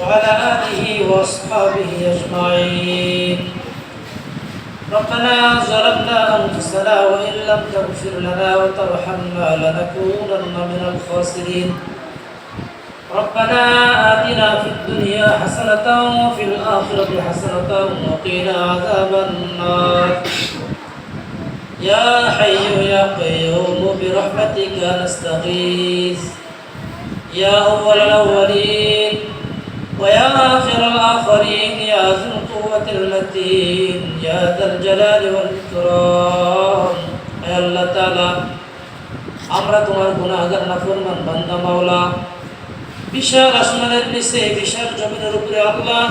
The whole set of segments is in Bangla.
وعلى آله وأصحابه أجمعين. ربنا ظلمنا أنفسنا وإن لم تغفر لنا وترحمنا لنكونن من الخاسرين. ربنا آتنا في الدنيا حسنة وفي الآخرة حسنة وقنا عذاب النار. يا حي يا قيوم برحمتك نستغيث. يا أول الأولين ويا آخر الآخرين يا ذو القوة المتين يا ذا الجلال والإكرام يا الله تعالى আমরা তোমার গুনাহগার নাফরমান বান্দা মাওলা বিশাল আসমানের নিচে বিশাল জমিনের উপরে আল্লাহ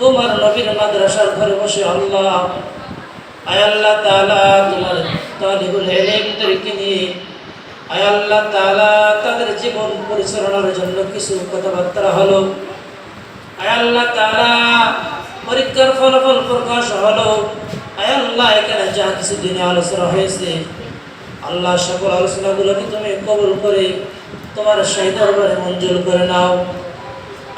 তোমার নবীর মাদ্রাসার ঘরে বসে আল্লাহ আয় আল্লাহ তাআলা তোমার তালিবুল ইলমদেরকে নিয়ে আয় আল্লাহ তাআলা তাদের জীবন পরিচালনার জন্য কিছু কথাবার্তা হলো আয় আল্লাহ তাআলা, পরীক্ষার ফলাফল প্রকাশ হলো। আল্লাহ, এখানে যা কিছু দিনে আলোচনা হয়েছে, আল্লাহ সকল আলোচনাগুলোকে তুমি কবুল করে তোমার শাহী দরবারে মঞ্জুর করে নাও।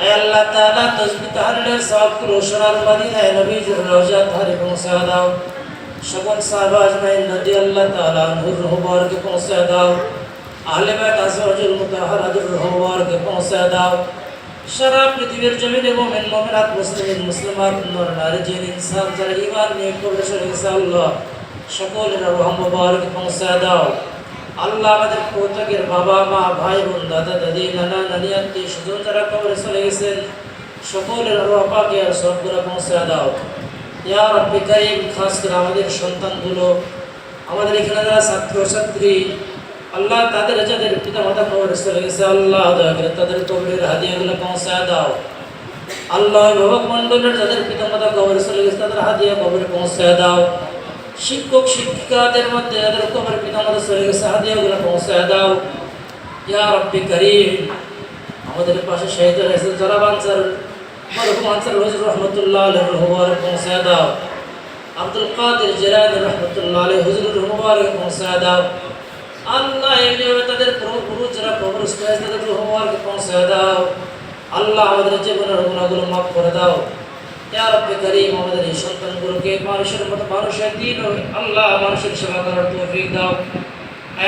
আয় আল্লাহ তাআলা তসবিহ তাহলিলের সওয়াবগুলো সোনার মদিনায় নবীজির রওজা ধারে পৌঁছে দাও। সকল সাহাবা আজমাইন রাদিয়াল্লাহু তাআলা আনহুর রূহ মুবারকে পৌঁছে দাও। আহলে বাইত আজওয়াজুল মুতাহহারাতুর রূহ মুবারকে পৌঁছে দাও। সারা পৃথিবীর জমিনে মুমিন মুমিনাত মুসলিম মুসলিমাত নর নারী জিন, ইনসান, যারা ঈমান নিয়ে প্রবেশ করেছে আল্লাহ সকলের রূহ মুবারকে পৌঁছে দাও। আল্লাহ আমাদের প্রত্যেকের বাবা, মা, ভাই, বোন, দাদা, দাদি, নানা, নানি আত্মীয় স্বজন যারা কবরে চলে গেছেন, সকলের রূহ পাকে আর সবগুলো পৌঁছে দাও। ইয়া রব্বি কারীম, খাস করে আমাদের সন্তানগুলো, আমাদের এখানে যারা ছাত্র ছাত্রী আল্লাহ তাদের যাদের পিতা মাতা কবরে চলে গেছে আল্লাহ দয়া করে তাদের কবরের হাদিয়াগুলো পৌঁছায় দাও। আল্লাহ অভিভাবক মণ্ডলের যাদের পিতা মাতা কবরে চলে গেছে তাদের হাদিয়া কবরে পৌঁছায় দাও। শিক্ষক, শিক্ষিকাদের মধ্যে যাদের কবরে পিতা মাতা চলে গেছে হাদিয়াগুলো পৌঁছায় দাও। ইয়া রব্বি করিম, আমাদের পাশে শহীদ বাঞ্চার মরহুম আনসার হজর রহমতুল্লাহ আলহ মুবারক পৌঁছে দাও। আব্দুল কাদের জেরানি রহমতুল্লাহ হুজুর মুবারক পৌঁছায় দাও। আল্লাহ এমনিভাবে তাদের প্রভু যারা প্রভুস্থ হয়েছে, তাদের মুবারক পৌঁছে দাও। আল্লাহ আমাদের জীবনের গুণাগুলো মাফ করে দাও। ইয়া রব্বি করিম, আমাদের এই সন্তানগুলোকে মানুষের মতো মানুষের দিন আল্লাহ মানুষের সেবা করার তৌফিক দাও।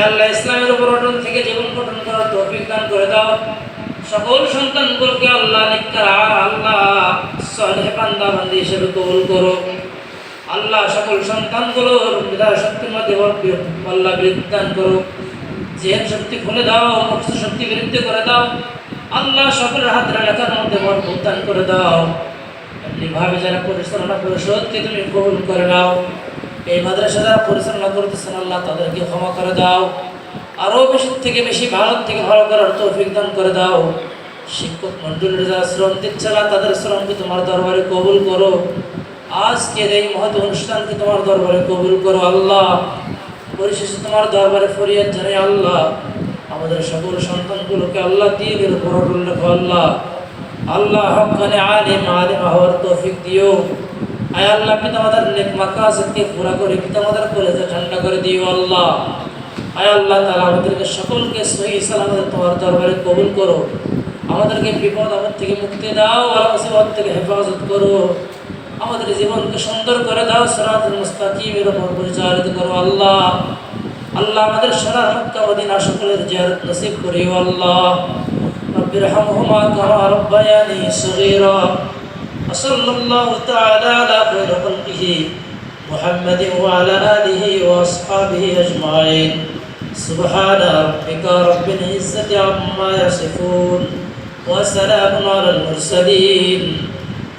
আল্লাহ ইসলামের উপর অটল থেকে জীবন গঠন করার তৌফিক দান করে দাও। সকল সন্তানগুলোকে আল্লাহ নিকার আল্লাহ সালেহ বান্দা বান্দি হিসেবে কবুল করো। আল্লাহ সকল সন্তানগুলোর বিদায় শক্তির মধ্যে আল্লাহ বিদ্যান করো। জেহেন শক্তি খুলে দাও মুক্ত শক্তি বৃদ্ধি করে দাও। আল্লাহ সকলের হাত লেখার মধ্যে বরকত দান করে দাও। এমনিভাবে যারা পরিচালনা করে পরিষদকে তুমি কবুল করে নাও। এই মাদ্রাসা যারা পরিচালনা করতেছেন, আল্লাহ তাদেরকে ক্ষমা করে দাও। আরও বেশি থেকে বেশি ভালো থেকে ভালো করার তৌফিক দান করে দাও। শিক্ষক মন্ডলীর যারা শ্রম দিচ্ছে তাদের শ্রমকে তোমার দরবারে কবুল করো। আজকের এই মহৎ অনুষ্ঠানকে তোমার দরবারে কবুল করো আল্লাহ। পরিশেষে তোমার দরবারে ফরিয়াদ জানাই আল্লাহ। আমাদের সকল সন্তানগুলোকে আল্লাহ দিনের উপর আল্লাহ। আল্লাহ হকানে আলিম আলিম হওয়ার তৌফিক দিও। আয় আল্লাহ, পিতা মাতার নেক মাকাসকে পুরা করে পিতা মাতার কলেজে ঠান্ডা করে দিও আল্লাহ। আয় আল্লাহ তালা আমাদেরকে সকলকে সহি সালামত তোমার দরবারে কবুল করো। আমাদেরকে বিপদ আপদ থেকে মুক্তি দাও আর থেকে হেফাজত করো। আমাদের জীবনকে সুন্দর করে দাও সরাতুল মুস্তাকিমের উপর পরিচালিত করো আল্লাহ আল্লাহ আমাদের সোনার মক্কা মদিনা সকলের জিয়ারত নসিব করিও আল্লাহ رب ارحمهما كما ربياني صغيرا وصلى الله تعالى على خير خلقه محمد وعلى آله وأصحابه أجمعين سبحان ربك رب العزة عما يصفون وسلام على المرسلين